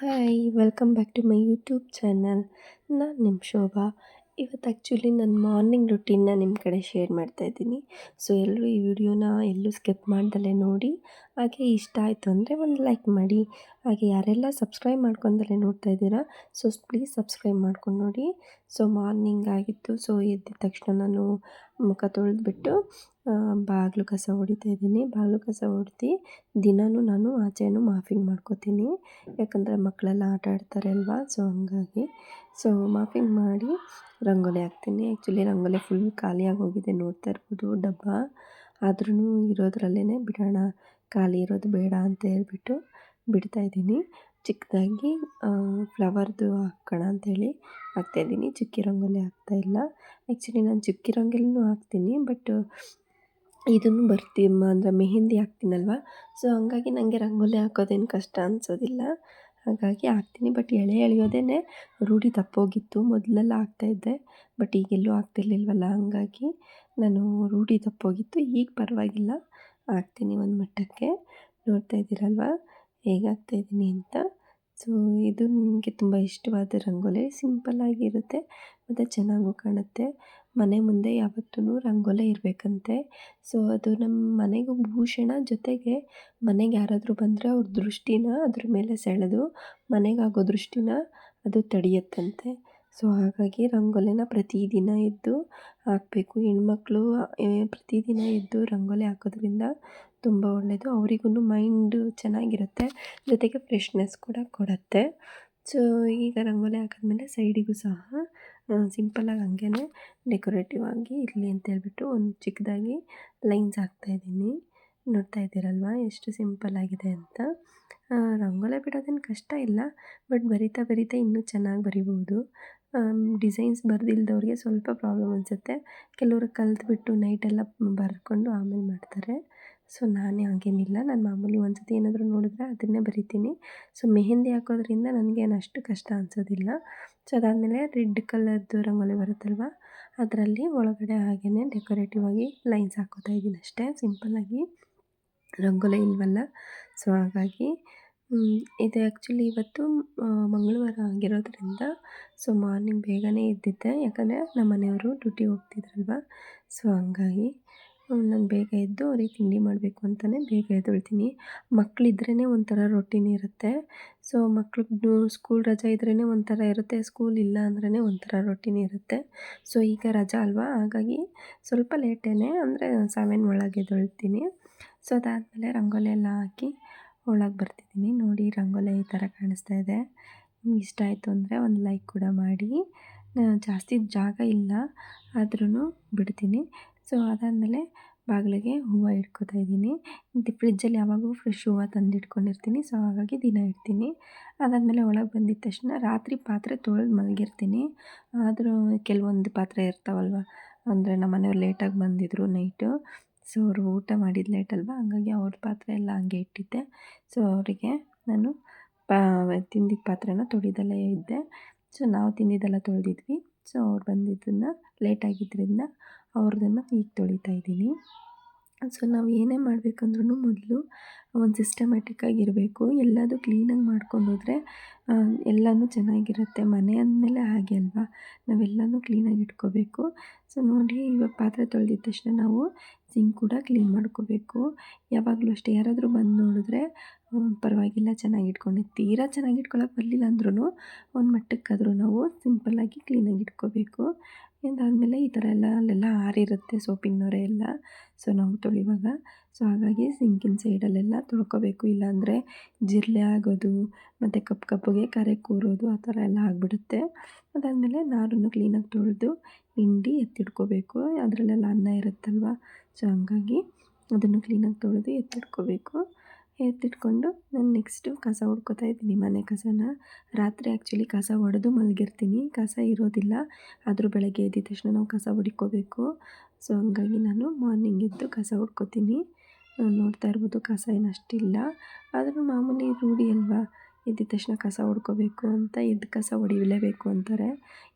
Hi welcome back to my YouTube channel ನಾನು ನಿಮ್ಮ ಶೋಭಾ. ಇವತ್ತು ಆ್ಯಕ್ಚುಲಿ ನನ್ನ ಮಾರ್ನಿಂಗ್ ರುಟೀನ್ನ ನಿಮ್ಮ ಕಡೆ ಶೇರ್ ಮಾಡ್ತಾ ಇದ್ದೀನಿ. ಸೊ ಎಲ್ಲರೂ ಈ ವಿಡಿಯೋನ ಎಲ್ಲೂ ಸ್ಕಿಪ್ ಮಾಡ್ದಲೇ ನೋಡಿ. ಹಾಗೆ ಇಷ್ಟ ಆಯಿತು ಅಂದರೆ ಒಂದು ಲೈಕ್ ಮಾಡಿ. ಹಾಗೆ ಯಾರೆಲ್ಲ ಸಬ್ಸ್ಕ್ರೈಬ್ ಮಾಡ್ಕೊಂಡಲ್ಲೇ ನೋಡ್ತಾ ಇದ್ದೀರಾ ಸೊ ಪ್ಲೀಸ್ ಸಬ್ಸ್ಕ್ರೈಬ್ ಮಾಡ್ಕೊಂಡು ನೋಡಿ. ಸೊ ಮಾರ್ನಿಂಗ್ ಆಗಿತ್ತು. ಸೊ ಎದ್ದ ತಕ್ಷಣ ನಾನು ಮುಖ ತೊಳೆದ್ಬಿಟ್ಟು ಬಾಗಿಲು ಕಸ ಹೊಡಿತಾ ಇದ್ದೀನಿ. ಬಾಗಿಲು ಕಸ ಹೊಡ್ದು ದಿನಾನೂ ನಾನು ಆಚೆನೂ ಮಾಫಿಂಗ್ ಮಾಡ್ಕೋತೀನಿ. ಯಾಕಂದರೆ ಮಕ್ಕಳೆಲ್ಲ ಆಟ ಆಡ್ತಾರೆ ಅಲ್ವಾ? ಸೊ ಹಂಗಾಗಿ. ಸೊ ಮಾಫಿಂಗ್ ಮಾಡಿ ರಂಗೋಲಿ ಹಾಕ್ತೀನಿ. ಆ್ಯಕ್ಚುಲಿ ರಂಗೋಲಿ ಫುಲ್ ಖಾಲಿಯಾಗಿ ಹೋಗಿದೆ. ನೋಡ್ತಾ ಇರ್ಬೋದು, ಡಬ್ಬ. ಆದ್ರೂ ಇರೋದ್ರಲ್ಲೇ ಬಿಡೋಣ. ಖಾಲಿ ಇರೋದು ಬೇಡ ಅಂತ ಹೇಳ್ಬಿಟ್ಟು ಬಿಡ್ತಾ ಇದ್ದೀನಿ. ಚಿಕ್ಕದಾಗಿ ಫ್ಲವರ್ದು ಹಾಕೋಣ ಅಂಥೇಳಿ ಹಾಕ್ತಾಯಿದ್ದೀನಿ ಚುಕ್ಕಿ ರಂಗೋಲಿ ಹಾಕ್ತಾಯಿಲ್ಲ ಆ್ಯಕ್ಚುಲಿ ನಾನು ಚುಕ್ಕಿ ರಂಗೋಲಿನೂ ಹಾಕ್ತೀನಿ. ಬಟ್ ಇದನ್ನು ಬರ್ತಿ ಅಂದರೆ ಮೆಹೆಂದಿ ಹಾಕ್ತೀನಲ್ವ? ಸೊ ಹಂಗಾಗಿ ನನಗೆ ರಂಗೋಲಿ ಹಾಕೋದೇನು ಕಷ್ಟ ಅನಿಸೋದಿಲ್ಲ. ಹಾಗಾಗಿ ಹಾಕ್ತೀನಿ. ಬಟ್ ಎಳೆ ಎಳೆಯೋದೇ ರೂಢಿ ತಪ್ಪೋಗಿತ್ತು. ಮೊದಲೆಲ್ಲ ಹಾಕ್ತಾಯಿದ್ದೆ ಬಟ್ ಈಗೆಲ್ಲೂ ಆಗ್ತಿರ್ಲಿಲ್ವಲ್ಲ ಹಂಗಾಗಿ ನಾನು ರೂಢಿ ತಪ್ಪೋಗಿತ್ತು. ಈಗ ಪರವಾಗಿಲ್ಲ. ಹಾಕ್ತೀನಿ ಒಂದು ಮಟ್ಟಕ್ಕೆ. ನೋಡ್ತಾ ಇದ್ದೀರಲ್ವ? ಹೇಗಾಗ್ತಾ ಇದ್ದೀನಿ ಅಂತ. ಸೊ ಇದು ನನಗೆ ತುಂಬ ಇಷ್ಟವಾದ ರಂಗೋಲಿ. ಸಿಂಪಲ್ಲಾಗಿರುತ್ತೆ ಮತ್ತು ಚೆನ್ನಾಗೂ ಕಾಣುತ್ತೆ. ಮನೆ ಮುಂದೆ ಯಾವತ್ತೂ ರಂಗೋಲೆ ಇರಬೇಕಂತೆ. ಸೊ ಅದು ನಮ್ಮ ಮನೆಗೂ ಭೂಷಣ ಜೊತೆಗೆ ಮನೆಗೆ ಯಾರಾದರೂ ಬಂದರೆ ಅವ್ರ ದೃಷ್ಟಿನ ಅದ್ರ ಮೇಲೆ ಸೆಳೆದು ಮನೆಗಾಗೋ ದೃಷ್ಟಿನ ಅದು ತಡೆಯುತ್ತಂತೆ. ಸೊ ಹಾಗಾಗಿ ರಂಗೋಲಿನ ಪ್ರತಿದಿನ ಎದ್ದು ಹಾಕಬೇಕು. ಹೆಣ್ಮಕ್ಳು ಪ್ರತಿದಿನ ಎದ್ದು ರಂಗೋಲಿ ಹಾಕೋದ್ರಿಂದ ತುಂಬ ಒಳ್ಳೆಯದು ಅವರಿಗೂ ಮೈಂಡು ಚೆನ್ನಾಗಿರುತ್ತೆ, ಜೊತೆಗೆ ಫ್ರೆಶ್ನೆಸ್ ಕೂಡ ಕೊಡುತ್ತೆ. ಸೊ ಈಗ ರಂಗೋಲಿ ಹಾಕಿದ್ಮೇಲೆ ಸೈಡಿಗೂ ಸಹ ಸಿಂಪಲ್ಲಾಗಿ ಹಂಗೇ ಡೆಕೋರೇಟಿವ್ ಆಗಿ ಇರಲಿ ಅಂತ ಹೇಳ್ಬಿಟ್ಟು ಒಂದು ಚಿಕ್ಕದಾಗಿ ಲೈನ್ಸ್ ಹಾಕ್ತಾಯಿದ್ದೀನಿ ನೋಡ್ತಾ ಇದ್ದೀರಲ್ವಾ? ಎಷ್ಟು ಸಿಂಪಲ್ಲಾಗಿದೆ ಅಂತ. ರಂಗೋಲಿ ಬಿಡೋದೇನು ಕಷ್ಟ ಇಲ್ಲ, ಬಟ್ ಬರಿತಾ ಬರಿತಾ ಇನ್ನೂ ಚೆನ್ನಾಗಿ ಬರಿಬೋದು. ಡಿಸೈನ್ಸ್ ಬರೆದಿಲ್ದವ್ರಿಗೆ ಸ್ವಲ್ಪ ಪ್ರಾಬ್ಲಮ್ ಅನಿಸುತ್ತೆ. ಕೆಲವರು ಕಲಿತ್ಬಿಟ್ಟು ನೈಟೆಲ್ಲ ಬರ್ಕೊಂಡು ಆಮೇಲೆ ಮಾಡ್ತಾರೆ. ಸೊ ನಾನೇ ಹಾಗೇನಿಲ್ಲ. ನಾನು ಮಾಮೂಲಿ ಒಂದು ಸತಿ ಏನಾದರೂ ನೋಡಿದ್ರೆ ಅದನ್ನೇ ಬರಿತೀನಿ. ಸೊ ಮೆಹೆಂದಿ ಹಾಕೋದ್ರಿಂದ ನನಗೇನು ಅಷ್ಟು ಕಷ್ಟ ಅನಿಸೋದಿಲ್ಲ. ಸೊ ರೆಡ್ ಕಲರ್ದು ರಂಗೋಲಿ ಬರುತ್ತಲ್ವ? ಅದರಲ್ಲಿ ಒಳಗಡೆ ಹಾಗೆಯೇ ಡೆಕೋರೇಟಿವ್ ಆಗಿ ಲೈನ್ಸ್ ಹಾಕೋತಾ ಇದ್ದೀನಿ ಅಷ್ಟೇ. ಸಿಂಪಲ್ಲಾಗಿ ರಂಗೋಲಿ ಇಲ್ವಲ್ಲ? ಸೊ ಹಾಗಾಗಿ ಇದು ಆ್ಯಕ್ಚುಲಿ ಇವತ್ತು ಮಂಗಳವಾರ ಆಗಿರೋದ್ರಿಂದ ಸೊ ಮಾರ್ನಿಂಗ್ ಬೇಗನೆ ಇದ್ದಿದ್ದೆ ಯಾಕಂದರೆ ನಮ್ಮ ಮನೆಯವರು ಡ್ಯೂಟಿ ಹೋಗ್ತಿದ್ರಲ್ವ? ಸೊ ಹಂಗಾಗಿ ನಾನು ಬೇಗ ಎದ್ದು ಅವ್ರಿಗೆ ತಿಂಡಿ ಮಾಡಬೇಕು ಅಂತಲೇ ಬೇಗ ಎದ್ದೇಳ್ತೀನಿ ಮಕ್ಕಳಿದ್ರೇ ಒಂಥರ ರೊಟೀನ್ ಇರುತ್ತೆ. ಸೊ ಮಕ್ಳಿಗೆ ಸ್ಕೂಲ್ ರಜೆ ಇದ್ರೇ ಒಂಥರ ಇರುತ್ತೆ ಸ್ಕೂಲ್ ಇಲ್ಲ ಅಂದ್ರೇ ಒಂಥರ ರೊಟೀನ್ ಇರುತ್ತೆ. ಸೊ ಈಗ ರಜಾ ಅಲ್ವಾ? ಹಾಗಾಗಿ ಸ್ವಲ್ಪ ಲೇಟೇ ಅಂದರೆ ಸೆವೆನ್ ಒಳಗೆ ಎದ್ದೇಳ್ತೀನಿ ಸೊ ಅದಾದಮೇಲೆ ರಂಗೋಲಿ ಎಲ್ಲ ಹಾಕಿ ಒಳಗೆ ಬರ್ತಿದ್ದೀನಿ. ನೋಡಿ, ರಂಗೋಲಿ ಈ ಥರ ಕಾಣಿಸ್ತಾ ಇದೆ. ನಿಮ್ಗೆ ಇಷ್ಟ ಆಯಿತು ಅಂದರೆ ಒಂದು ಲೈಕ್ ಕೂಡ ಮಾಡಿ. ಜಾಸ್ತಿ ಜಾಗ ಇಲ್ಲ ಆದ್ರೂ ಬಿಡ್ತೀನಿ. ಸೊ ಅದಾದಮೇಲೆ ಬಾಗಿಲಿಗೆ ಹೂವು ಇಟ್ಕೋತಾ ಇದ್ದೀನಿ. ಮತ್ತು ಫ್ರಿಜ್ಜಲ್ಲಿ ಯಾವಾಗಲೂ ಫ್ರೆಶ್ ಹೂವು ತಂದಿಟ್ಕೊಂಡಿರ್ತೀನಿ. ಸೊ ಹಾಗಾಗಿ ದಿನ ಇಡ್ತೀನಿ. ಅದಾದಮೇಲೆ ಒಳಗೆ ಬಂದಿದ್ದ ತಕ್ಷಣ ರಾತ್ರಿ ಪಾತ್ರೆ ತೊಳೆದು ಮಲಗಿರ್ತೀನಿ. ಆದರೂ ಕೆಲವೊಂದು ಪಾತ್ರೆ ಇರ್ತಾವಲ್ವ? ಅಂದರೆ ನಮ್ಮ ಮನೆಯವ್ರು ಲೇಟಾಗಿ ಬಂದಿದ್ದರು ನೈಟು ಸೊ ಅವರು ಊಟ ಮಾಡಿದ್ದು ಲೇಟ್ ಅಲ್ವಾ? ಹಂಗಾಗಿ ಅವ್ರ ಪಾತ್ರೆ ಎಲ್ಲ ಹಂಗೆ ಇಟ್ಟಿದ್ದೆ. ಸೊ ಅವರಿಗೆ ನಾನು ಪಾ ತಿಂದಿದ್ದ ಪಾತ್ರೆನ ತೊಳಿದಲ್ಲೇ ಇದ್ದೆ. ಸೊ ನಾವು ತಿಂದಿದ್ದೆಲ್ಲ ತೊಳೆದಿದ್ವಿ. ಸೊ ಅವ್ರು ಬಂದಿದ್ದನ್ನು ಲೇಟಾಗಿದ್ದರಿಂದ ಅವ್ರದ್ದನ್ನು ಈಗ ತೊಳಿತಾ ಇದ್ದೀನಿ. ಸೊ ನಾವು ಏನೇ ಮಾಡಬೇಕಂದ್ರೂ ಮೊದಲು ಒಂದು ಸಿಸ್ಟಮ್ಯಾಟಿಕ್ಕಾಗಿ ಇರಬೇಕು. ಎಲ್ಲದೂ ಕ್ಲೀನಾಗಿ ಮಾಡ್ಕೊಂಡು ಹೋದರೆ ಎಲ್ಲನೂ ಚೆನ್ನಾಗಿರುತ್ತೆ. ಮನೆ ಅಂದಮೇಲೆ ಹಾಗೆ ಅಲ್ವಾ? ನಾವೆಲ್ಲನೂ ಕ್ಲೀನಾಗಿ ಇಟ್ಕೋಬೇಕು. ಸೊ ನೋಡಿ, ಇವಾಗ ಪಾತ್ರೆ ತೊಳೆದಿದ್ದ ತಕ್ಷಣ ನಾವು ಸಿಂಕ್ ಕೂಡ ಕ್ಲೀನ್ ಮಾಡ್ಕೋಬೇಕು. ಯಾವಾಗಲೂ ಅಷ್ಟೇ. ಯಾರಾದರೂ ಬಂದು ನೋಡಿದ್ರೆ ಪರವಾಗಿಲ್ಲ, ಚೆನ್ನಾಗಿ ಇಟ್ಕೊಂಡೆ. ತೀರಾ ಚೆನ್ನಾಗಿ ಇಟ್ಕೊಳಕ್ಕೆ ಬರಲಿಲ್ಲ ಅಂದ್ರೂ ಒಂದು ಮಟ್ಟಕ್ಕಾದರೂ ನಾವು ಸಿಂಪಲ್ಲಾಗಿ ಕ್ಲೀನಾಗಿ ಇಟ್ಕೋಬೇಕು. ಇದಾದಮೇಲೆ ಈ ಥರ ಎಲ್ಲ ಅಲ್ಲೆಲ್ಲ ಆರಿರುತ್ತೆ ಸೋಪಿನ ನೊರೆ ಎಲ್ಲ. ಸೊ ನಾವು ತೊಳಿವಾಗ. ಸೊ ಹಾಗಾಗಿ ಸಿಂಕಿನ ಸೈಡಲ್ಲೆಲ್ಲ ತೊಳ್ಕೊಬೇಕು. ಇಲ್ಲಾಂದರೆ ಜಿರಳೆ ಆಗೋದು, ಮತ್ತು ಕಪ್ಪು ಕಪ್ಪಗೆ ಕರೆ ಕೂರೋದು, ಆ ಥರ ಎಲ್ಲ ಆಗಿಬಿಡುತ್ತೆ. ಅದಾದಮೇಲೆ ನಾರನ್ನು ಕ್ಲೀನಾಗಿ ತೊಳೆದು ಹಿಂಡಿ ಎತ್ತಿಟ್ಕೋಬೇಕು. ಅದರಲ್ಲೆಲ್ಲ ಅನ್ನ ಇರುತ್ತಲ್ವ? ಸೊ ಹಂಗಾಗಿ ಅದನ್ನು ಕ್ಲೀನಾಗಿ ತೊಳೆದು ಎತ್ತಿಟ್ಕೋಬೇಕು. ಎತ್ತಿಟ್ಕೊಂಡು ನಾನು ನೆಕ್ಸ್ಟು ಕಸ ಹೊಡ್ಕೊತಾ ಇದ್ದೀನಿ ಮನೆ ಕಸನ. ರಾತ್ರಿ ಆ್ಯಕ್ಚುಲಿ ಕಸ ಹೊಡೆದು ಮಲಗಿರ್ತೀನಿ. ಕಸ ಇರೋದಿಲ್ಲ. ಆದರೂ ಬೆಳಗ್ಗೆ ಎದ್ದಿದ ತಕ್ಷಣ ನಾವು ಕಸ ಹೊಡಿಕೋಬೇಕು. ಸೊ ಹಂಗಾಗಿ ನಾನು ಮಾರ್ನಿಂಗ್ ಎದ್ದು ಕಸ ಹೊಡ್ಕೊತೀನಿ ನೋಡ್ತಾ ಇರ್ಬೋದು ಕಸ ಏನು ಅಷ್ಟಿಲ್ಲ. ಆದರೂ ಮಾಮೂಲಿ ರೂಢಿ ಅಲ್ವಾ? ಎದ್ದಿದ ತಕ್ಷಣ ಕಸ ಹೊಡ್ಕೋಬೇಕು ಅಂತ, ಎದ್ದು ಕಸ ಹೊಡಿಲೇಬೇಕು ಅಂತಾರೆ.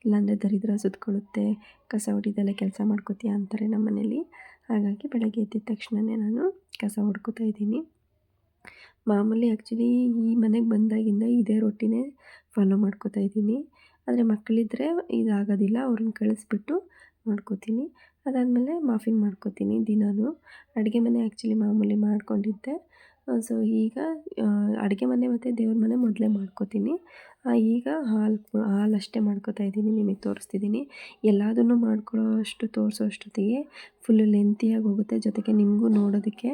ಇಲ್ಲಾಂದರೆ ದರಿದ್ರ ಸುತ್ಕೊಳ್ಳುತ್ತೆ. ಕಸ ಹೊಡಿದಲ್ಲೇ ಕೆಲಸ ಮಾಡ್ಕೋತೀಯ ಅಂತಾರೆ ನಮ್ಮ ಮನೇಲಿ ಹಾಗಾಗಿ ಬೆಳಗ್ಗೆ ಎದ್ದಿದ ತಕ್ಷಣವೇ ನಾನು ಕಸ ಹೊಡ್ಕೋತಾ ಇದ್ದೀನಿ. ಮಾಮೂಲಿ ಆ್ಯಕ್ಚುಲಿ ಈ ಮನೆಗೆ ಬಂದಾಗಿಂದ ಇದೇ ರೊಟ್ಟಿನೇ ಫಾಲೋ ಮಾಡ್ಕೋತಾ ಇದ್ದೀನಿ. ಆದರೆ ಮಕ್ಕಳಿದ್ರೆ ಇದಾಗೋದಿಲ್ಲ, ಅವ್ರನ್ನ ಕಳಿಸ್ಬಿಟ್ಟು ಮಾಡ್ಕೋತೀನಿ. ಅದಾದಮೇಲೆ ಮಾಫಿಂಗ್ ಮಾಡ್ಕೋತೀನಿ ದಿನಾನು. ಅಡುಗೆ ಮನೆ ಆ್ಯಕ್ಚುಲಿ ಮಾಮೂಲಿ ಮಾಡ್ಕೊಂಡಿದ್ದೆ. ಸೊ ಈಗ ಅಡುಗೆ ಮನೆ ಮತ್ತು ದೇವ್ರ ಮನೆ ಮೊದಲೇ ಮಾಡ್ಕೋತೀನಿ. ಈಗ ಹಾಲು ಹಾಲು ಅಷ್ಟೇ ಮಾಡ್ಕೋತಾ ಇದ್ದೀನಿ, ನಿಮಗೆ ತೋರಿಸ್ತಿದ್ದೀನಿ. ಎಲ್ಲದನ್ನು ಮಾಡ್ಕೊಳ್ಳೋ ಅಷ್ಟು, ತೋರಿಸೋ ಅಷ್ಟೊತ್ತಿಗೆ ಫುಲ್ಲು ಲೆಂತಿಯಾಗಿ ಹೋಗುತ್ತೆ. ಜೊತೆಗೆ ನಿಮಗೂ ನೋಡೋದಕ್ಕೆ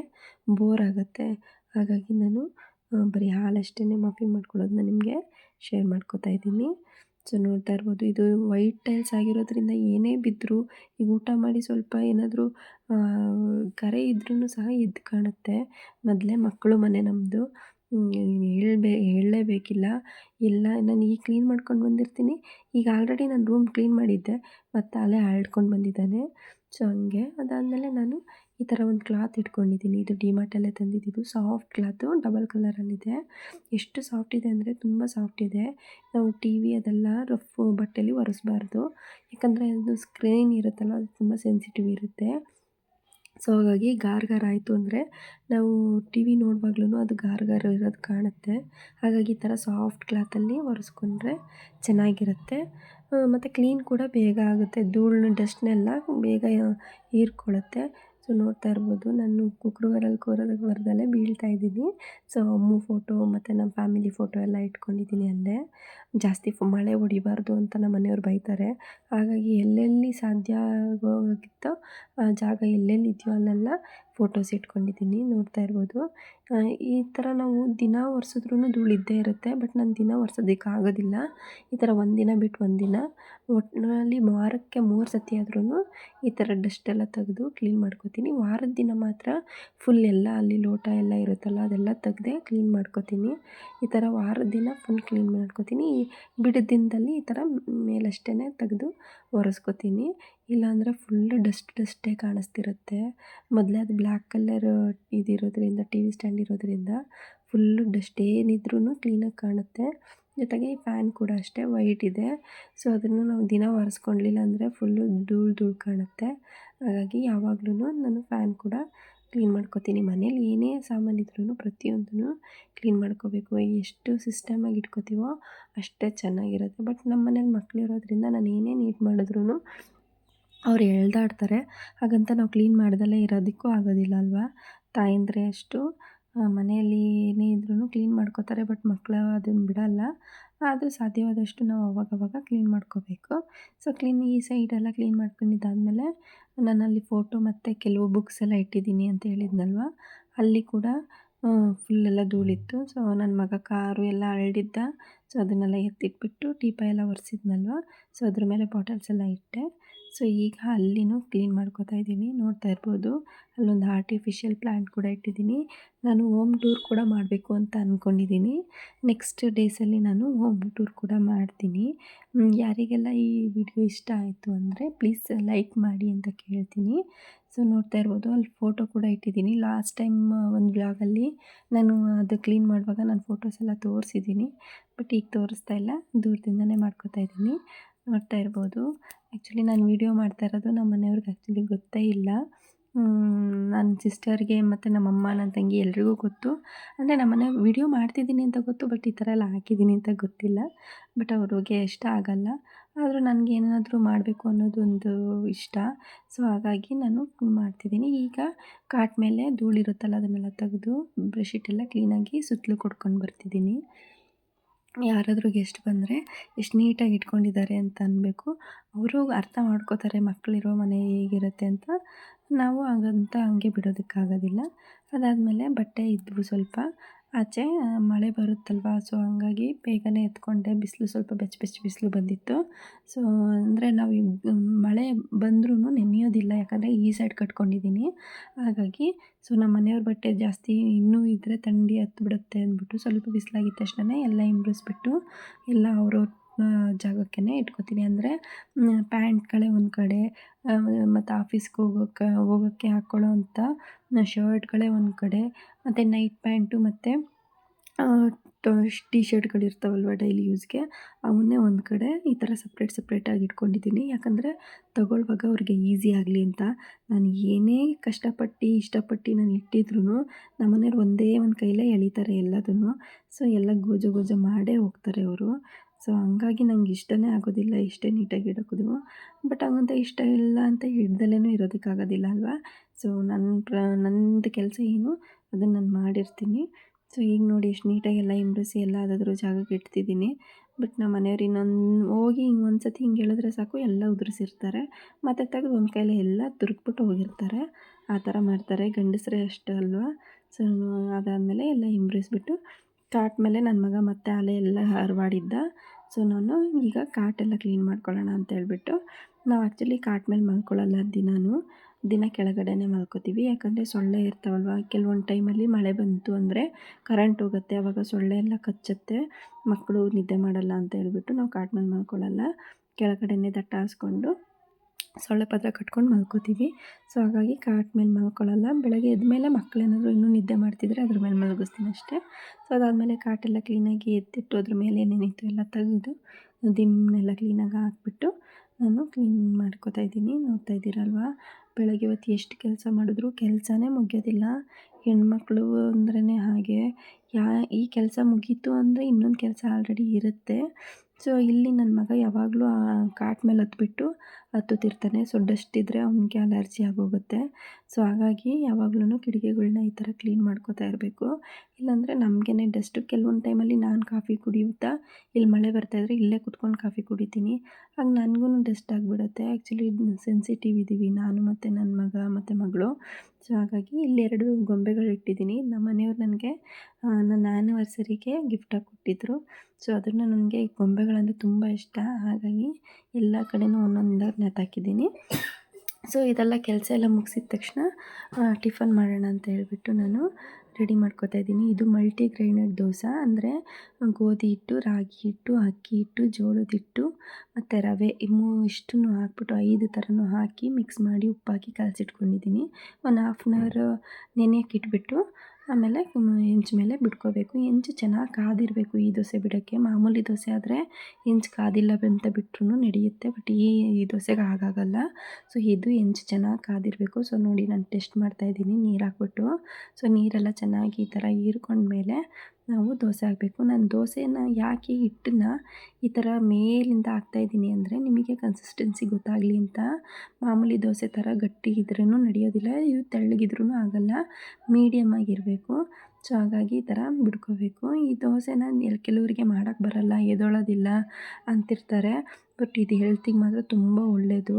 ಬೋರ್ ಆಗುತ್ತೆ. ಹಾಗಾಗಿ ನಾನು ಬರೀ ಹಾಲಷ್ಟೇ ಮಫಿನ್ ಮಾಡ್ಕೊಳ್ಳೋದನ್ನ ನಿಮಗೆ ಶೇರ್ ಮಾಡ್ಕೋತಾ ಇದ್ದೀನಿ. ಸೊ, ನೋಡ್ತಾ ಇರ್ಬೋದು, ಇದು ವೈಟ್ ಟೈಲ್ಸ್ ಆಗಿರೋದ್ರಿಂದ ಏನೇ ಬಿದ್ದರೂ ಈಗ ಊಟ ಮಾಡಿ ಸ್ವಲ್ಪ ಏನಾದರೂ ಕರೆ ಇದ್ರೂ ಸಹ ಎದ್ದು ಕಾಣುತ್ತೆ. ಮೊದಲೇ ಮಕ್ಕಳು ಮನೆ ನಮ್ಮದು ಹೇಳ್ಬೇ, ಹೇಳಲೇಬೇಕಿಲ್ಲ. ಇಲ್ಲ, ನಾನು ಈಗ ಕ್ಲೀನ್ ಮಾಡ್ಕೊಂಡು ಬಂದಿರ್ತೀನಿ. ಈಗ ಆಲ್ರೆಡಿ ನಾನು ರೂಮ್ ಕ್ಲೀನ್ ಮಾಡಿದ್ದೆ. ಮತ್ತು ಅಲ್ಲೇ ಹರಡ್ಕೊಂಡು ಬಂದಿದ್ದಾನೆ. ಸೊ ಹಂಗೆ. ಅದಾದಮೇಲೆ ನಾನು ಈ ಥರ ಒಂದು ಕ್ಲಾತ್ ಇಟ್ಕೊಂಡಿದ್ದೀನಿ. ಇದು ಡಿಮಾರ್ಟಲ್ಲೇ ತಂದಿದ್ದು. ಸಾಫ್ಟ್ ಕ್ಲಾತು ಡಬಲ್ ಕಲರಲ್ಲಿದೆ ಎಷ್ಟು ಸಾಫ್ಟ್ ಇದೆ ಅಂದರೆ ತುಂಬ ಸಾಫ್ಟ್ ಇದೆ. ನಾವು ಟಿ ವಿ ಅದೆಲ್ಲ ರಫ್ ಬಟ್ಟೆಲಿ ಒರೆಸ್ಬಾರ್ದು. ಯಾಕಂದರೆ ಅದು ಸ್ಕ್ರೀನ್ ಇರುತ್ತಲ್ಲ, ಅದು ತುಂಬ ಸೆನ್ಸಿಟಿವ್ ಇರುತ್ತೆ. ಸೊ, ಹಾಗಾಗಿ ಗಾರ್ ಗಾರ್ ಆಯಿತು ಅಂದರೆ ನಾವು ಟಿ ವಿ ನೋಡುವಾಗ್ಲೂ ಅದು ಗಾರ್ ಗಾರ್ ಇರೋದು ಕಾಣುತ್ತೆ. ಹಾಗಾಗಿ ಈ ಥರ ಸಾಫ್ಟ್ ಕ್ಲಾತಲ್ಲಿ ಒರೆಸ್ಕೊಂಡ್ರೆ ಚೆನ್ನಾಗಿರುತ್ತೆ. ಮತ್ತು ಕ್ಲೀನ್ ಕೂಡ ಬೇಗ ಆಗುತ್ತೆ. ಧೂಳನ್ನ, ಡಸ್ಟ್ನೆಲ್ಲ ಬೇಗ ಹೀರ್ಕೊಳ್ಳುತ್ತೆ. ಸೊ ನೋಡ್ತಾ ಇರ್ಬೋದು. ನಾನು ಕುಕ್ರುವರಲ್ಲಿ ಕೂರೋದು ಬರ್ದಲ್ಲೇ ಬೀಳ್ತಾ ಇದ್ದೀನಿ. ಸೊ ಅಮ್ಮು ಫೋಟೋ ಮತ್ತು ನಮ್ಮ ಫ್ಯಾಮಿಲಿ ಫೋಟೋ ಎಲ್ಲ ಇಟ್ಕೊಂಡಿದ್ದೀನಿ ಅಲ್ಲೇ. ಜಾಸ್ತಿ ಮಳೆ ಹೊಡಿಬಾರ್ದು ಅಂತ ನಮ್ಮ ಮನೆಯವ್ರು ಬೈತಾರೆ. ಹಾಗಾಗಿ ಎಲ್ಲೆಲ್ಲಿ ಸಾಧ್ಯ ಆಗೋಗಿತ್ತೋ ಜಾಗ ಎಲ್ಲೆಲ್ಲಿ ಇದೆಯೋ ಅಲ್ಲೆಲ್ಲ ಫೋಟೋಸ್ ಇಟ್ಕೊಂಡಿದ್ದೀನಿ, ನೋಡ್ತಾ ಇರ್ಬೋದು. ಈ ಥರ ನಾವು ದಿನ ಒರೆಸಿದ್ರೂ ಧೂಳಿದ್ದೇ ಇರುತ್ತೆ, ಬಟ್ ನಾನು ದಿನ ಒರ್ಸೋದಕ್ಕೆ ಆಗೋದಿಲ್ಲ ಈ ಥರ ಒಂದಿನ ಬಿಟ್ಟು ಒಂದಿನ ಒಟ್ಟಿನಲ್ಲಿ ವಾರಕ್ಕೆ ಮೂರು ಸತಿ ಆದ್ರೂ ಈ ಥರ ಡಸ್ಟೆಲ್ಲ ತೆಗೆದು ಕ್ಲೀನ್ ಮಾಡ್ಕೋತೀನಿ. ವಾರದ ದಿನ ಮಾತ್ರ ಫುಲ್ ಎಲ್ಲ ಅಲ್ಲಿ ಲೋಟ ಎಲ್ಲ ಇರುತ್ತಲ್ಲ, ಅದೆಲ್ಲ ತೆಗ್ದೆ ಕ್ಲೀನ್ ಮಾಡ್ಕೋತೀನಿ. ಈ ಥರ ವಾರದ ದಿನ ಫುಲ್ ಕ್ಲೀನ್ ಮಾಡ್ಕೋತೀನಿ. ಬಿಡದ ದಿನದಲ್ಲಿ ಈ ಥರ ಮೇಲಷ್ಟೇ ತೆಗೆದು ಒರೆಸ್ಕೋತೀನಿ. ಇಲ್ಲಾಂದರೆ ಫುಲ್ಲು ಡಸ್ಟ್ ಡಸ್ಟೇ ಕಾಣಿಸ್ತಿರುತ್ತೆ. ಮೊದಲೇ ಅದು ಬ್ಲ್ಯಾಕ್ ಕಲರ್ ಇದಿರೋದ್ರಿಂದ ಟಿ ವಿ ಸ್ಟ್ಯಾಂಡ್ ಇರೋದ್ರಿಂದ ಫುಲ್ಲು ಡಸ್ಟ್ ಏನಿದ್ರೂ ಕ್ಲೀನಾಗಿ ಕಾಣುತ್ತೆ. ಜೊತೆಗೆ ಈ ಫ್ಯಾನ್ ಕೂಡ ಅಷ್ಟೇ ವೈಟ್ ಇದೆ. ಸೊ ಅದನ್ನು ನಾವು ದಿನ ಒರೆಸ್ಕೊಳ್ಲಿಲ್ಲ ಅಂದರೆ ಫುಲ್ಲು ಧೂಳು ಧೂಳು ಕಾಣುತ್ತೆ. ಹಾಗಾಗಿ ಯಾವಾಗ್ಲೂ ನಾನು ಫ್ಯಾನ್ ಕೂಡ ಕ್ಲೀನ್ ಮಾಡ್ಕೋತೀನಿ. ಮನೇಲಿ ಏನೇ ಸಾಮಾನು ಇದ್ರೂ ಪ್ರತಿಯೊಂದನ್ನು ಕ್ಲೀನ್ ಮಾಡ್ಕೋಬೇಕು. ಎಷ್ಟು ಸಿಸ್ಟಮಾಗಿ ಇಟ್ಕೋತೀವೋ ಅಷ್ಟೇ ಚೆನ್ನಾಗಿರುತ್ತೆ. ಬಟ್ ನಮ್ಮ ಮನೇಲಿ ಮಕ್ಕಳಿರೋದ್ರಿಂದ ನಾನು ಏನೇ ನೀಟ್ ಮಾಡಿದ್ರೂ ಅವ್ರು ಎಳ್ದಾಡ್ತಾರೆ. ಹಾಗಂತ ನಾವು ಕ್ಲೀನ್ ಮಾಡ್ದಲೇ ಇರೋದಕ್ಕೂ ಆಗೋದಿಲ್ಲ ಅಲ್ವಾ? ತಾಯಂದಿರೇ ಅಷ್ಟು ಮನೆಯಲ್ಲಿ ಏನೇ ಇದ್ರೂ ಕ್ಲೀನ್ ಮಾಡ್ಕೋತಾರೆ ಬಟ್ ಮಕ್ಕಳು ಅದನ್ನು ಬಿಡೋಲ್ಲ. ಆದರೂ ಸಾಧ್ಯವಾದಷ್ಟು ನಾವು ಅವಾಗವಾಗ ಕ್ಲೀನ್ ಮಾಡ್ಕೋಬೇಕು. ಸೊ ಕ್ಲೀನ್ ಈ ಸೈಡೆಲ್ಲ ಕ್ಲೀನ್ ಮಾಡ್ಕೊಂಡಿದ್ದಾದಮೇಲೆ ಅಲ್ಲಿ ಫೋಟೋ ಮತ್ತು ಕೆಲವು ಬುಕ್ಸ್ ಎಲ್ಲ ಇಟ್ಟಿದ್ದೀನಿ ಅಂತ ಹೇಳಿದ್ನಲ್ವ? ಅಲ್ಲಿ ಕೂಡ ಫುಲ್ಲೆಲ್ಲ ಧೂಳಿತ್ತು. ಸೊ ನನ್ನ ಮಗ ಕಾರು ಎಲ್ಲ ಅರಳಿದ್ದ. ಸೊ ಅದನ್ನೆಲ್ಲ ಎತ್ತಿಟ್ಬಿಟ್ಟು ಟೀಪಾಯೆಲ್ಲ ಒರೆಸಿದ್ನಲ್ವ? ಸೊ ಅದ್ರ ಮೇಲೆ ಬಾಟಲ್ಸ್ ಎಲ್ಲ ಇಟ್ಟೆ. ಸೊ, ಈಗ ಅಲ್ಲಿನೂ ಕ್ಲೀನ್ ಮಾಡ್ಕೋತಾ ಇದ್ದೀನಿ. ನೋಡ್ತಾ ಇರ್ಬೋದು. ಅಲ್ಲೊಂದು ಆರ್ಟಿಫಿಷಿಯಲ್ ಪ್ಲ್ಯಾಂಟ್ ಕೂಡ ಇಟ್ಟಿದ್ದೀನಿ. ನಾನು ಹೋಮ್ ಟೂರ್ ಕೂಡ ಮಾಡಬೇಕು ಅಂತ ಅಂದ್ಕೊಂಡಿದ್ದೀನಿ ನೆಕ್ಸ್ಟ್ ಡೇಸಲ್ಲಿ ನಾನು ಹೋಮ್ ಟೂರ್ ಕೂಡ ಮಾಡ್ತೀನಿ. ಯಾರಿಗೆಲ್ಲ ಈ ವಿಡಿಯೋ ಇಷ್ಟ ಆಯಿತು ಅಂದರೆ ಪ್ಲೀಸ್ ಲೈಕ್ ಮಾಡಿ ಅಂತ ಕೇಳ್ತೀನಿ. ಸೊ, ನೋಡ್ತಾ ಇರ್ಬೋದು. ಅಲ್ಲಿ ಫೋಟೋ ಕೂಡ ಇಟ್ಟಿದ್ದೀನಿ. ಲಾಸ್ಟ್ ಟೈಮ್ ಒಂದು ವ್ಲಾಗಲ್ಲಿ ನಾನು ಅದು ಕ್ಲೀನ್ ಮಾಡುವಾಗ ನಾನು ಫೋಟೋಸ್ ಎಲ್ಲ ತೋರಿಸಿದ್ದೀನಿ. ಬಟ್ ಈಗ ತೋರಿಸ್ತಾ ಇಲ್ಲ. ದೂರದಿಂದನೇ ಮಾಡ್ಕೋತಾ ಇದ್ದೀನಿ. ನೋಡ್ತಾ ಇರ್ಬೋದು. ಆ್ಯಕ್ಚುಲಿ ನಾನು ವೀಡಿಯೋ ಮಾಡ್ತಾ ಇರೋದು ನಮ್ಮ ಮನೆಯವ್ರಿಗೆ ಆ್ಯಕ್ಚುಲಿ ಗೊತ್ತೇ ಇಲ್ಲ. ನನ್ನ ಸಿಸ್ಟರ್ಗೆ ಮತ್ತು ನಮ್ಮಮ್ಮ ನನ್ನ ತಂಗಿ ಎಲ್ರಿಗೂ ಗೊತ್ತು. ಅಂದರೆ ನಮ್ಮ ಮನೆ ವೀಡಿಯೋ ಮಾಡ್ತಿದ್ದೀನಿ ಅಂತ ಗೊತ್ತು ಬಟ್ ಈ ಥರ ಎಲ್ಲ ಹಾಕಿದ್ದೀನಿ ಅಂತ ಗೊತ್ತಿಲ್ಲ. ಬಟ್ ಅವ್ರಿಗೆ ಇಷ್ಟ ಆಗಲ್ಲ. ಆದರೂ ನನಗೆ ಏನಾದರೂ ಮಾಡಬೇಕು ಅನ್ನೋದೊಂದು ಇಷ್ಟ. ಸೊ ಹಾಗಾಗಿ ನಾನು ಮಾಡ್ತಿದ್ದೀನಿ. ಈಗ ಕಾಟ್ ಮೇಲೆ ಧೂಳಿರುತ್ತಲ್ಲ, ಅದನ್ನೆಲ್ಲ ತೆಗೆದು ಬ್ರಷಿಟ್ಟೆಲ್ಲ ಕ್ಲೀನಾಗಿ ಸುತ್ತಲೂ ಕೊಡ್ಕೊಂಡು ಬರ್ತಿದ್ದೀನಿ. ಯಾರಾದರೂ ಗೆಸ್ಟ್ ಬಂದರೆ ಎಷ್ಟು ನೀಟಾಗಿ ಇಟ್ಕೊಂಡಿದ್ದಾರೆ ಅಂತ ಅನ್ನಬೇಕು ಅವರು ಅರ್ಥ ಮಾಡ್ಕೋತಾರೆ ಮಕ್ಕಳಿರೋ ಮನೆ ಹೇಗಿರುತ್ತೆ ಅಂತ. ನಾವು ಹಾಗಂತ ಹಂಗೆ ಬಿಡೋದಕ್ಕಾಗೋದಿಲ್ಲ. ಅದಾದಮೇಲೆ ಬಟ್ಟೆ ಇದ್ದವು ಸ್ವಲ್ಪ. ಆಚೆ ಮಳೆ ಬರುತ್ತಲ್ವ? ಸೊ ಹಾಗಾಗಿ ಬೇಗನೆ ಎತ್ಕೊಂಡೆ. ಬಿಸಿಲು ಸ್ವಲ್ಪ ಬೆಚ್ಚ ಬೆಚ್ಚ ಬಿಸಿಲು ಬಂದಿತ್ತು. ಸೊ ಅಂದರೆ ನಾವು ಮಳೆ ಬಂದ್ರೂ ನೆನೆಯೋದಿಲ್ಲ. ಯಾಕಂದರೆ ಈ ಸೈಡ್ ಕಟ್ಕೊಂಡಿದ್ದೀನಿ. ಹಾಗಾಗಿ ಸೊ ನಮ್ಮ ಮನೆಯವ್ರ ಬಟ್ಟೆ ಜಾಸ್ತಿ ಇನ್ನೂ ಇದ್ದರೆ ಥಂಡಿ ಹತ್ಬಿಡುತ್ತೆ ಅಂದ್ಬಿಟ್ಟು ಸ್ವಲ್ಪ ಬಿಸಿಲಾಗಿದ್ದ ತಕ್ಷಣ ಎಲ್ಲ ಇಂಬ್ರಿಸ್ಬಿಟ್ಟು ಎಲ್ಲ ಅವ್ರವ್ರ ಜಾಗಕ್ಕೇ ಇಟ್ಕೋತೀನಿ. ಅಂದರೆ ಪ್ಯಾಂಟ್ಗಳೇ ಒಂದು ಕಡೆ ಮತ್ತು ಆಫೀಸ್ಗೆ ಹೋಗೋಕ್ಕೆ ಹೋಗೋಕ್ಕೆ ಹಾಕ್ಕೊಳ್ಳೋ ಅಂಥ ಶರ್ಟ್ಗಳೇ ಒಂದು ಕಡೆ, ಮತ್ತು ನೈಟ್ ಪ್ಯಾಂಟು, ಮತ್ತು ಟಿ ಶರ್ಟ್ಗಳು ಇರ್ತಾವಲ್ವ ಡೈಲಿ ಯೂಸ್ಗೆ, ಅವನ್ನೇ ಒಂದು ಕಡೆ ಈ ಥರ ಸಪ್ರೇಟ್ ಸಪ್ರೇಟಾಗಿ ಇಟ್ಕೊಂಡಿದ್ದೀನಿ. ಯಾಕಂದರೆ ತಗೊಳ್ಳುವಾಗ ಅವ್ರಿಗೆ ಈಸಿ ಆಗಲಿ ಅಂತ. ನಾನು ಏನೇ ಕಷ್ಟಪಟ್ಟು, ಇಷ್ಟಪಟ್ಟು ನಾನು ಇಟ್ಟಿದ್ರು ನಮ್ಮ ಮನೆಯವ್ರು ಒಂದೇ ಒಂದು ಕೈಲೇ ಎಳಿತಾರೆ ಎಲ್ಲದನ್ನು. ಸೊ, ಎಲ್ಲ ಗೋಜು ಗೋಜು ಮಾಡೇ ಹೋಗ್ತಾರೆ ಅವರು. ಸೊ ಹಂಗಾಗಿ ನಂಗೆ ಇಷ್ಟನೇ ಆಗೋದಿಲ್ಲ, ಇಷ್ಟೇ ನೀಟಾಗಿ ಇಡೋಕ್ಕೂ ಬಟ್ ಹಂಗಂತ ಇಷ್ಟ ಇಲ್ಲ ಅಂತ ಹಿಡ್ದಲೇ ಇರೋದಕ್ಕಾಗೋದಿಲ್ಲ ಅಲ್ವಾ? ಸೊ ನನ್ನ ಪ್ರ, ನಂದು ಕೆಲಸ ಏನು? ಅದನ್ನು ನಾನು ಮಾಡಿರ್ತೀನಿ. ಸೊ ಈಗ ನೋಡಿ ಎಷ್ಟು ನೀಟಾಗಿ ಎಲ್ಲ ಇಂಬ್ರಿಸಿ ಎಲ್ಲ ಅದಾದ್ರೂ ಜಾಗಕ್ಕೆ ಇಡ್ತಿದ್ದೀನಿ. ಬಟ್ ನಮ್ಮ ಮನೆಯವ್ರು ಇನ್ನೊಂದು, ಹೋಗಿ ಹಿಂಗೆ ಒಂದು ಸತಿ ಹಿಂಗೆ ಹೇಳಿದ್ರೆ ಸಾಕು, ಎಲ್ಲ ಉದುರಿಸಿರ್ತಾರೆ. ಮತ್ತು ತೆಗೆದು ಒಂದು ಕೈಲಿ ಎಲ್ಲ ತುರುಕ್ಬಿಟ್ಟು ಹೋಗಿರ್ತಾರೆ. ಆ ಥರ ಮಾಡ್ತಾರೆ, ಗಂಡಸರೇ ಅಷ್ಟೇ ಅಲ್ವಾ? ಸೊ ಅದಾದಮೇಲೆ ಎಲ್ಲ ಇಂಬ್ರಿಸ್ಬಿಟ್ಟು ಕಾಟ್ ಮೇಲೆ ನನ್ನ ಮಗ ಮತ್ತೆ ಅಲೆ ಎಲ್ಲ ಹರವಾಡಿದ್ದ. ಸೊ ನಾನು ಈಗ ಕಾಟೆಲ್ಲ ಕ್ಲೀನ್ ಮಾಡ್ಕೊಳ್ಳೋಣ ಅಂತ ಹೇಳ್ಬಿಟ್ಟು ನಾವು ಆ್ಯಕ್ಚುಲಿ ಕಾಟ್ ಮೇಲೆ ಮಲ್ಕೊಳ್ಳಲ್ಲ ದಿನಾನು. ದಿನ ಕೆಳಗಡೆನೇ ಮಲ್ಕೋತೀವಿ. ಯಾಕಂದರೆ ಸೊಳ್ಳೆ ಇರ್ತಾವಲ್ವ? ಕೆಲವೊಂದು ಟೈಮಲ್ಲಿ ಮಳೆ ಬಂತು ಅಂದರೆ ಕರೆಂಟ್ ಹೋಗುತ್ತೆ. ಆವಾಗ ಸೊಳ್ಳೆ ಎಲ್ಲ ಕಚ್ಚುತ್ತೆ. ಮಕ್ಕಳು ನಿದ್ದೆ ಮಾಡಲ್ಲ ಅಂತ ಹೇಳ್ಬಿಟ್ಟು ನಾವು ಕಾಟ್ ಮೇಲೆ ಮಲ್ಕೊಳ್ಳಲ್ಲ. ಕೆಳಗಡೆನೇ ದಟ್ಟ ಹಾಸ್ಕೊಂಡು ಸೊಳ್ಳೆ ಪತ್ರ ಕಟ್ಕೊಂಡು ಮಲ್ಕೋತೀವಿ. ಸೊ ಹಾಗಾಗಿ ಕಾಟ್ ಮೇಲೆ ಮಲ್ಕೊಳ್ಳಲ್ಲ. ಬೆಳಗ್ಗೆ ಎದ್ಮೇಲೆ ಮಕ್ಕಳೇನಾದರೂ ಇನ್ನೂ ನಿದ್ದೆ ಮಾಡ್ತಿದ್ರೆ ಅದ್ರ ಮೇಲೆ ಮಲಗಿಸ್ತೀನಿ ಅಷ್ಟೇ. ಸೊ ಅದಾದಮೇಲೆ ಕಾಟೆಲ್ಲ ಕ್ಲೀನಾಗಿ ಎತ್ತಿಟ್ಟು ಅದ್ರ ಮೇಲೆ ಏನೇನಿತ್ತು ಎಲ್ಲ ತೆಗೆದು ದಿಮ್ನೆಲ್ಲ ಕ್ಲೀನಾಗಿ ಹಾಕ್ಬಿಟ್ಟು ನಾನು ಕ್ಲೀನ್ ಮಾಡ್ಕೋತಾ ಇದ್ದೀನಿ. ನೋಡ್ತಾ ಇದ್ದೀರಲ್ವ? ಬೆಳಗ್ಗೆ ಹೊತ್ತು ಎಷ್ಟು ಕೆಲಸ ಮಾಡಿದ್ರು ಕೆಲಸನೇ ಮುಗಿಯೋದಿಲ್ಲ. ಹೆಣ್ಮಕ್ಳು ಅಂದ್ರೇ ಹಾಗೆ. ಯಾ ಈ ಕೆಲಸ ಮುಗೀತು ಅಂದರೆ ಇನ್ನೊಂದು ಕೆಲಸ ಆಲ್ರೆಡಿ ಇರುತ್ತೆ. ಸೊ, ಇಲ್ಲಿ ನನ್ನ ಮಗ ಯಾವಾಗಲೂ ಆ ಕಾಟ್ ಮೇಲೆ ಹತ್ಬಿಟ್ಟು ಹತ್ತುತ್ತಿರ್ತಾನೆ. ಸೊ, ಡಸ್ಟ್ ಇದ್ದರೆ ಅವನಿಗೆ ಅಲರ್ಜಿ ಆಗೋಗುತ್ತೆ. ಸೊ, ಹಾಗಾಗಿ ಯಾವಾಗ್ಲೂ ಕಿಡಿಗೆಗಳನ್ನ ಈ ಥರ ಕ್ಲೀನ್ ಮಾಡ್ಕೋತಾ ಇರಬೇಕು. ಇಲ್ಲಾಂದರೆ ನಮಗೇನೆ ಡಸ್ಟು ಕೆಲವೊಂದು ಟೈಮಲ್ಲಿ ನಾನು ಕಾಫಿ ಕುಡಿಯುತ್ತಾ ಇಲ್ಲಿ ಮಳೆ ಬರ್ತಾಯಿದ್ರೆ ಇಲ್ಲೇ ಕುತ್ಕೊಂಡು ಕಾಫಿ ಕುಡಿತೀನಿ. ಆಗ ನನಗೂ ಡಸ್ಟ್ ಆಗಿಬಿಡುತ್ತೆ. ಆ್ಯಕ್ಚುಲಿ ಸೆನ್ಸಿಟಿವ್ ಇದ್ದೀವಿ ನಾನು ಮತ್ತು ನನ್ನ ಮಗ ಮತ್ತು ಮಗಳು. ಸೊ, ಹಾಗಾಗಿ ಇಲ್ಲಿ ಎರಡು ಗೊಂಬೆಗಳು ಇಟ್ಟಿದ್ದೀನಿ. ನಮ್ಮ ಮನೆಯವ್ರು ನನಗೆ ನನ್ನ ಆ್ಯನಿವರ್ಸರಿಗೆ ಗಿಫ್ಟಾಗಿ ಕೊಟ್ಟಿದ್ದರು ಸೊ, ಅದನ್ನು ನನಗೆ ಈ ಗೊಂಬೆಗಳಂದರೆ ತುಂಬ ಇಷ್ಟ. ಹಾಗಾಗಿ ಎಲ್ಲ ಕಡೆಯೂ ಒಂದೊಂದು ನೇತಾಕಿದ್ದೀನಿ ಸೊ ಇದೆಲ್ಲ ಕೆಲಸ ಎಲ್ಲ ಮುಗಿಸಿದ ತಕ್ಷಣ ಟಿಫನ್ ಮಾಡೋಣ ಅಂತ ಹೇಳಿಬಿಟ್ಟು ನಾನು ರೆಡಿ ಮಾಡ್ಕೋತಾ ಇದ್ದೀನಿ. ಇದು ಮಲ್ಟಿ ಗ್ರೈನರ್ ದೋಸೆ. ಅಂದರೆ ಗೋಧಿ ಹಿಟ್ಟು, ರಾಗಿ ಹಿಟ್ಟು, ಅಕ್ಕಿ ಹಿಟ್ಟು, ಜೋಳದ ಹಿಟ್ಟು ಮತ್ತು ರವೆ. ಇಮ್ಮು ಇಷ್ಟನ್ನು ಹಾಕ್ಬಿಟ್ಟು ಐದು ಥರನೂ ಹಾಕಿ ಮಿಕ್ಸ್ ಮಾಡಿ ಉಪ್ಪಾಕಿ ಕಲಸಿಟ್ಕೊಂಡಿದ್ದೀನಿ. ಒಂದು ಹಾಫ್ ಆನ್ ಅವರ್ ನೆನೆಯೋಕೆ ಇಟ್ಬಿಟ್ಟು ಆಮೇಲೆ ಹೆಂಚು ಮೇಲೆ ಬಿಟ್ಕೋಬೇಕು. ಹೆಂಚು ಚೆನ್ನಾಗಿ ಕಾದಿರಬೇಕು ಈ ದೋಸೆ ಬಿಡೋಕ್ಕೆ. ಮಾಮೂಲಿ ದೋಸೆ ಆದರೆ ಹೆಂಚು ಕಾದಿಲ್ಲ ಅಂತ ಬಿಟ್ರೂ ನಡೆಯುತ್ತೆ, ಬಟ್ ಈ ಈ ದೋಸೆಗೆ ಹಾಗಾಗಲ್ಲ. ಸೊ, ಇದು ಹೆಂಚು ಚೆನ್ನಾಗಿ ಕಾದಿರಬೇಕು. ಸೊ, ನೋಡಿ ನಾನು ಟೆಸ್ಟ್ ಮಾಡ್ತಾಯಿದ್ದೀನಿ ನೀರು ಹಾಕ್ಬಿಟ್ಟು. ಸೊ, ನೀರೆಲ್ಲ ಚೆನ್ನಾಗಿ ಈ ಥರ ಹೀರ್ಕೊಂಡ್ಮೇಲೆ ನಾವು ದೋಸೆ ಹಾಕಬೇಕು. ನಾನು ದೋಸೆನ ಯಾಕೆ ಹಿಟ್ಟನ್ನ ಈ ಥರ ಮೇಲಿಂದ ಹಾಕ್ತಾಯಿದ್ದೀನಿ ಅಂದರೆ ನಿಮಗೆ ಕನ್ಸಿಸ್ಟೆನ್ಸಿ ಗೊತ್ತಾಗಲಿ ಅಂತ. ಮಾಮೂಲಿ ದೋಸೆ ಥರ ಗಟ್ಟಿ ಇದ್ರೂ ನಡೆಯೋದಿಲ್ಲ, ಇದು ತೆಳ್ಳಗಿದ್ರೂ ಆಗೋಲ್ಲ ಮೀಡಿಯಮ್ ಆಗಿರಬೇಕು. ಸೊ ಹಾಗಾಗಿ ಈ ಥರ ಬಿಡ್ಕೋಬೇಕು. ಈ ದೋಸೆನ ಎಲ್ಲಿ ಕೆಲವರಿಗೆ ಮಾಡೋಕ್ಕೆ ಬರಲ್ಲ, ಎದೊಳೋದಿಲ್ಲ ಅಂತಿರ್ತಾರೆ. ಬಟ್ ಇದು ಹೆಲ್ತಿಗೆ ಮಾತ್ರ ತುಂಬ ಒಳ್ಳೆಯದು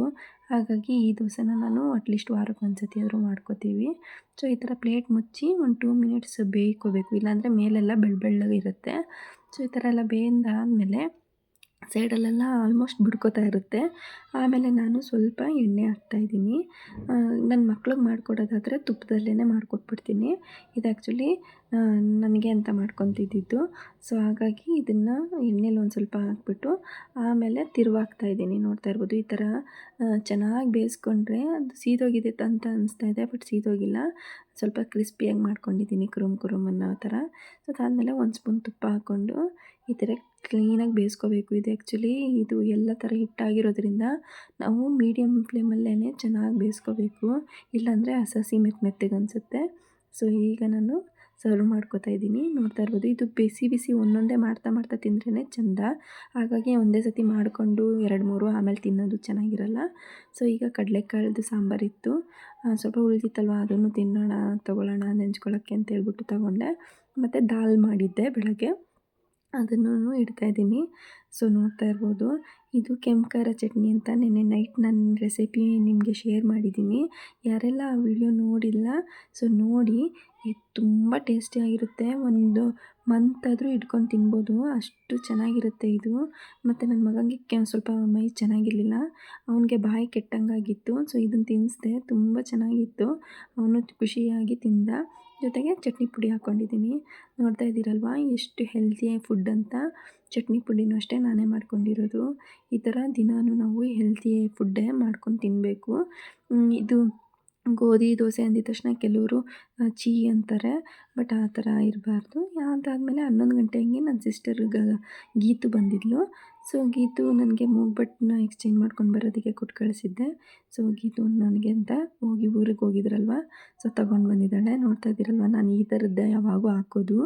ಹಾಗಾಗಿ ಈ ದೋಸೆನ ನಾನು ಅಟ್ಲೀಸ್ಟ್ ವಾರಕ್ಕೆ ಒಂದು ಸತಿ ಆದರೂ ಮಾಡ್ಕೋತೀವಿ. ಸೊ ಈ ಥರ ಪ್ಲೇಟ್ ಮುಚ್ಚಿ ಒಂದು ಟೂ ಮಿನಿಟ್ಸ್ ಬೇಯ್ಕೋಬೇಕು ಇಲ್ಲಾಂದರೆ ಮೇಲೆಲ್ಲ ಬೆಳ್ಳ ಬೆಳ್ಳಗಿರುತ್ತೆ ಸೊ ಈ ಥರ ಎಲ್ಲ ಬೇಯ್ದಾದ್ಮೇಲೆ ಸೈಡಲ್ಲೆಲ್ಲ ಆಲ್ಮೋಸ್ಟ್ ಬಿಡ್ಕೋತಾ ಇರುತ್ತೆ. ಆಮೇಲೆ ನಾನು ಸ್ವಲ್ಪ ಎಣ್ಣೆ ಹಾಕ್ತಾಯಿದ್ದೀನಿ ನನ್ನ ಮಕ್ಳಿಗೆ ಮಾಡಿಕೊಡೋದಾದರೆ ತುಪ್ಪದಲ್ಲೇ ಮಾಡಿಕೊಟ್ಬಿಡ್ತೀನಿ. ಇದು ಆ್ಯಕ್ಚುಲಿ ನನಗೆ ಅಂತ ಮಾಡ್ಕೊತಿದ್ದಿದ್ದು. ಸೊ ಹಾಗಾಗಿ ಇದನ್ನು ಎಣ್ಣೆಲಿ ಒಂದು ಸ್ವಲ್ಪ ಹಾಕ್ಬಿಟ್ಟು ಆಮೇಲೆ ತಿರುವಾಗ್ತಾ ಇದ್ದೀನಿ. ನೋಡ್ತಾ ಇರ್ಬೋದು, ಈ ಥರ ಚೆನ್ನಾಗಿ ಬೇಯಿಸ್ಕೊಂಡ್ರೆ ಅದು ಸೀದೋಗಿದೆ ಅಂತ ಅನಿಸ್ತಾ ಇದೆ, ಬಟ್ ಸೀದೋಗಿಲ್ಲ. ಸ್ವಲ್ಪ ಕ್ರಿಸ್ಪಿಯಾಗಿ ಮಾಡ್ಕೊಂಡಿದ್ದೀನಿ, ಕುರುಮ್ ಕುರುಮ್ ಅನ್ನೋ ಥರ ಸೊ ಅದಾದಮೇಲೆ ಒಂದು ಸ್ಪೂನ್ ತುಪ್ಪ ಹಾಕ್ಕೊಂಡು ಈ ಥರ ಕ್ಲೀನಾಗಿ ಬೇಯಿಸ್ಕೋಬೇಕು. ಇದು ಆ್ಯಕ್ಚುಲಿ ಇದು ಎಲ್ಲ ಥರ ಹಿಟ್ಟಾಗಿರೋದ್ರಿಂದ ನಾವು ಮೀಡಿಯಮ್ ಫ್ಲೇಮಲ್ಲೇ ಚೆನ್ನಾಗಿ ಬೇಯಿಸ್ಕೋಬೇಕು. ಇಲ್ಲಾಂದರೆ ಹಸಿ ಮೆತ್ತ ಮೆತ್ತಗೆ ಅನಿಸುತ್ತೆ. ಸೊ ಈಗ ನಾನು ಸರ್ವ್ ಮಾಡ್ಕೋತಾ ಇದ್ದೀನಿ. ನೋಡ್ತಾ ಇರ್ಬೋದು. ಇದು ಬಿಸಿ ಬಿಸಿ ಒಂದೊಂದೇ ಮಾಡ್ತಾ ಮಾಡ್ತಾ ತಿಂದ್ರೇ ಚೆಂದ. ಹಾಗಾಗಿ ಒಂದೇ ಸತಿ ಮಾಡಿಕೊಂಡು ಎರಡು ಮೂರು ಆಮೇಲೆ ತಿನ್ನೋದು ಚೆನ್ನಾಗಿರಲ್ಲ. ಸೊ, ಈಗ ಕಡಲೆಕಾಳ್ದು ಸಾಂಬಾರಿತ್ತು ಸ್ವಲ್ಪ ಉಳಿದಿತ್ತಲ್ವ? ಅದನ್ನು ತಿನ್ನೋಣ, ತೊಗೊಳ್ಳೋಣ ನೆಂಚ್ಕೊಳ್ಳೋಕ್ಕೆ ಅಂತ ಹೇಳ್ಬಿಟ್ಟು ತೊಗೊಂಡೆ. ಮತ್ತು ದಾಲ್ ಮಾಡಿದ್ದೆ ಬೆಳಗ್ಗೆ. ಅದನ್ನು ಇಡ್ತಾಯಿದ್ದೀನಿ ಸೊ, ನೋಡ್ತಾ ಇರ್ಬೋದು. ಇದು ಕೆಂಪು ಖಾರ ಚಟ್ನಿ ಅಂತ ನೆನ್ನೆ ನೈಟ್ ನನ್ನ ರೆಸಿಪಿ ನಿಮಗೆ ಶೇರ್ ಮಾಡಿದ್ದೀನಿ. ಯಾರೆಲ್ಲ ಆ ವಿಡಿಯೋ ನೋಡಿಲ್ಲ, ಸೊ ನೋಡಿ. ಇದು ತುಂಬ ಟೇಸ್ಟಿಯಾಗಿರುತ್ತೆ ಒಂದು ಮಂತ್ ಆದರೂ ಇಟ್ಕೊಂಡು ತಿನ್ಬೋದು. ಅಷ್ಟು ಚೆನ್ನಾಗಿರುತ್ತೆ ಇದು. ಮತ್ತು ನನ್ನ ಮಗನಿಗೆ ಸ್ವಲ್ಪ ಮೈ ಚೆನ್ನಾಗಿರಲಿಲ್ಲ. ಅವನಿಗೆ ಬಾಯಿ ಕೆಟ್ಟಂಗಾಗಿತ್ತು. ಸೊ ಇದನ್ನು ತಿನ್ನಿಸ್ದೆ ತುಂಬ ಚೆನ್ನಾಗಿತ್ತು. ಅವನು ಖುಷಿಯಾಗಿ ತಿಂದ. ಜೊತೆಗೆ ಚಟ್ನಿ ಪುಡಿ ಹಾಕ್ಕೊಂಡಿದ್ದೀನಿ ನೋಡ್ತಾ ಇದ್ದೀರಲ್ವಾ? ಎಷ್ಟು ಹೆಲ್ತಿ ಫುಡ್ ಅಂತ. ಚಟ್ನಿ ಪುಡಿನೂ ಅಷ್ಟೇ ನಾನೇ ಮಾಡ್ಕೊಂಡಿರೋದು. ಈ ಥರ ದಿನಾನು ನಾವು ಹೆಲ್ತಿ ಫುಡ್ಡೇ ಮಾಡ್ಕೊಂಡು ತಿನ್ನಬೇಕು ಇದು ಗೋಧಿ ದೋಸೆ ಅಂದಿದ ತಕ್ಷಣ ಕೆಲವರು ಚೀ ಅಂತಾರೆ. ಬಟ್ ಆ ಥರ ಇರಬಾರ್ದು. ಅದಾದಮೇಲೆ ಹನ್ನೊಂದು ಗಂಟೆ ಹಂಗೆ ನನ್ನ ಸಿಸ್ಟರ್ ಗೀತು ಬಂದಿದ್ಲು. ಸೊ ಗೀತು ನನಗೆ ಮೂಗ್ಬಟ್ಟನ್ನ ಎಕ್ಸ್ಚೇಂಜ್ ಮಾಡ್ಕೊಂಡು ಬರೋದಕ್ಕೆ ಕೊಟ್ಟು ಕಳಿಸಿದ್ದೆ. ಸೊ ಗೀತು ನನಗೆ ಅಂತ ಹೋಗಿ ಊರಿಗೆ ಹೋಗಿದ್ರಲ್ವ? ಸೊ ತಗೊಂಡು ಬಂದಿದ್ದಾಳೆ. ನೋಡ್ತಾ ಇದ್ದೀರಲ್ವ? ನಾನು ಈ ಥರದ್ದು ಯಾವಾಗೂ ಹಾಕೋದು.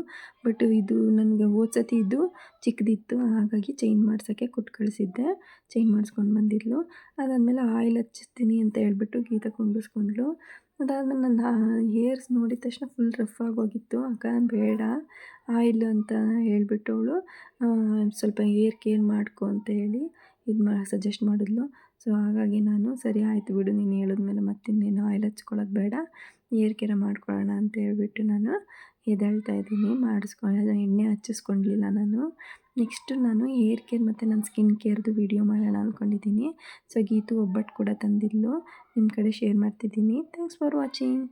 ಬಟ್ ಇದು ನನಗೆ ಓದ್ಸತಿ ಸತಿ ಇದು ಚಿಕ್ಕದಿತ್ತು. ಹಾಗಾಗಿ ಚೇಂಜ್ ಮಾಡ್ಸೋಕ್ಕೆ ಕೊಟ್ಟು ಕಳಿಸಿದ್ದೆ. ಚೇಂಜ್ ಮಾಡಿಸ್ಕೊಂಡು ಬಂದಿದ್ಲು. ಅದಾದಮೇಲೆ ಆಯಿಲ್ ಹಚ್ಚಿಸ್ತೀನಿ ಅಂತ ಹೇಳ್ಬಿಟ್ಟು ಗೀತ ಕುಂಡಿಸ್ಕೊಂಡ್ಳು ಅದಾದಮೇಲೆ ನನ್ನ ಹೇರ್ಸ್ ನೋಡಿದ ತಕ್ಷಣ ಫುಲ್ ರಫ್ ಆಗೋಗಿತ್ತು. ಅಕ್ಕ ಬೇಡ ಆಯಿಲ್ ಅಂತ ಹೇಳ್ಬಿಟ್ಟು ಅವಳು ಸ್ವಲ್ಪ ಹೇರ್ ಕೇರ್ ಮಾಡ್ಕೊ ಅಂತ ಹೇಳಿ ಇದು ಮಾ ಸಜೆಸ್ಟ್ ಮಾಡಿದ್ಲು. ಸೊ ಹಾಗಾಗಿ ನಾನು ಸರಿ ಆಯಿತು ಬಿಡು, ನೀನು ಹೇಳಿದ್ಮೇಲೆ ಮತ್ತಿನ್ನೇನು ಆಯಿಲ್ ಹಚ್ಕೊಳ್ಳೋದು ಬೇಡ ಹೇರ್ ಕೇರ ಮಾಡ್ಕೊಳ್ಳೋಣ ಅಂತ ಹೇಳ್ಬಿಟ್ಟು ನಾನು ಎದ್ದೇಳ್ತಾ ಇದ್ದೀನಿ. ಮಾಡಿಸ್ಕೊಂಡು ಎಣ್ಣೆ ಹಚ್ಚಿಸ್ಕೊಂಡಿಲ್ಲ ನಾನು. ನೆಕ್ಸ್ಟು ನಾನು ಹೇರ್ ಕೇರ್ ಮತ್ತು ನನ್ನ ಸ್ಕಿನ್ ಕೇರ್ದು ವೀಡಿಯೋ ಮಾಡೋಣ ಅಂದ್ಕೊಂಡಿದ್ದೀನಿ ಸೊ ಗೀತು ಒಬ್ಬಟ್ಟು ಕೂಡ ತಂದಿದ್ಲು. ನಿಮ್ಮ ಕಡೆ ಶೇರ್ ಮಾಡ್ತಿದ್ದೀನಿ. Thanks for watching